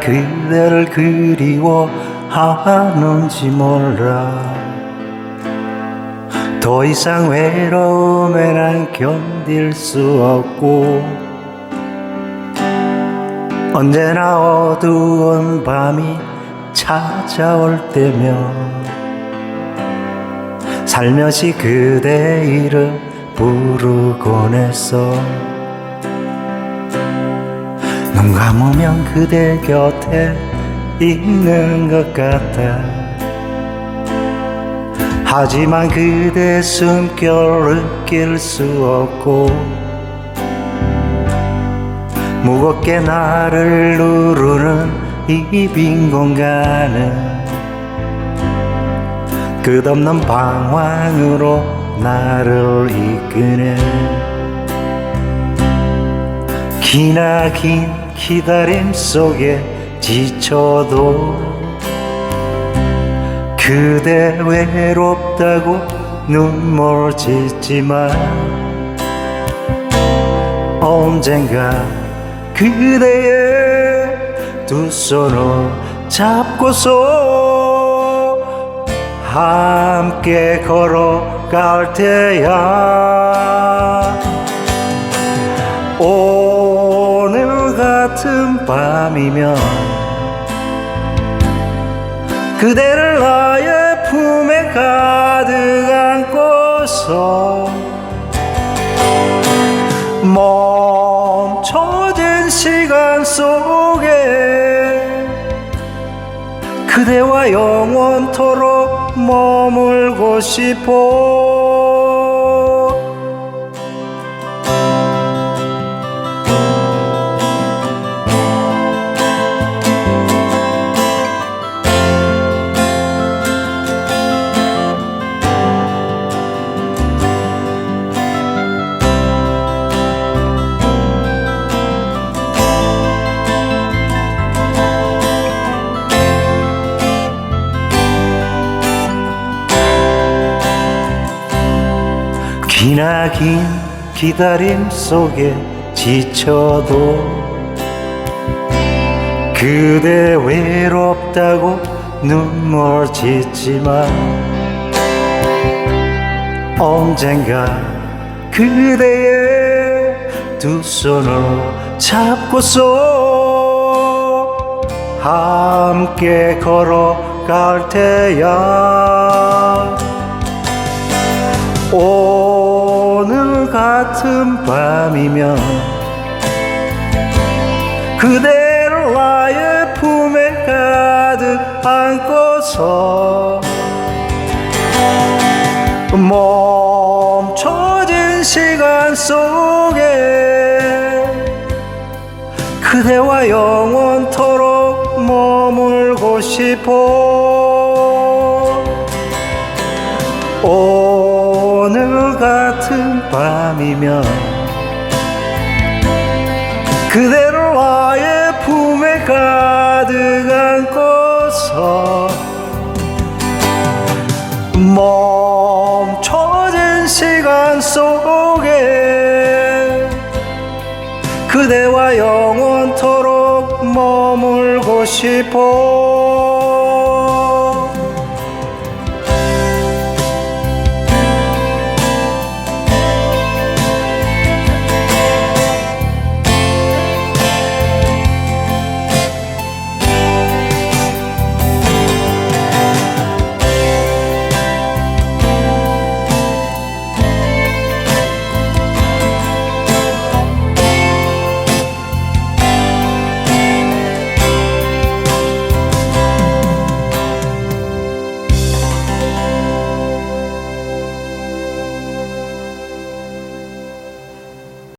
그대를 그리워하는지 몰라. 더 이상 외로움에 난 견딜 수 없고 언제나 어두운 밤이 찾아올 때면 살며시 그대 이름 부르곤 했어 눈 감으면 그대 곁에 있는 것 같아. 하지만 그대 숨결 느낄 수 없고 무겁게 나를 누르는 이 빈 공간은 끝없는 방황으로 나를 이끄네. 기나긴 기다림 속에 지쳐도 그대 외롭다고 눈물 짓지만 언젠가 그대의 두 손을 잡고서 함께 걸어갈 테야. 오늘 같은 밤이면 그대를 나의 품에 가득 안고서 멈춰진 시간 속에 그대와 영원토록 머물고 싶어 기나긴 기다림 속에 지쳐도 그대 외롭다고 눈물 짓지만 언젠가 그대의 두 손을 잡고서 함께 걸어갈 테야. 오늘 같은 밤이면 그대를 나의 품에 가득 안고서 멈춰진 시간 속에 그대와 영원토록 머물고 싶어. 오늘 같은 밤이면 그대를 나의 품에 가득 안고서 멈춰진 시간 속에 그대와 영원토록 머물고 싶어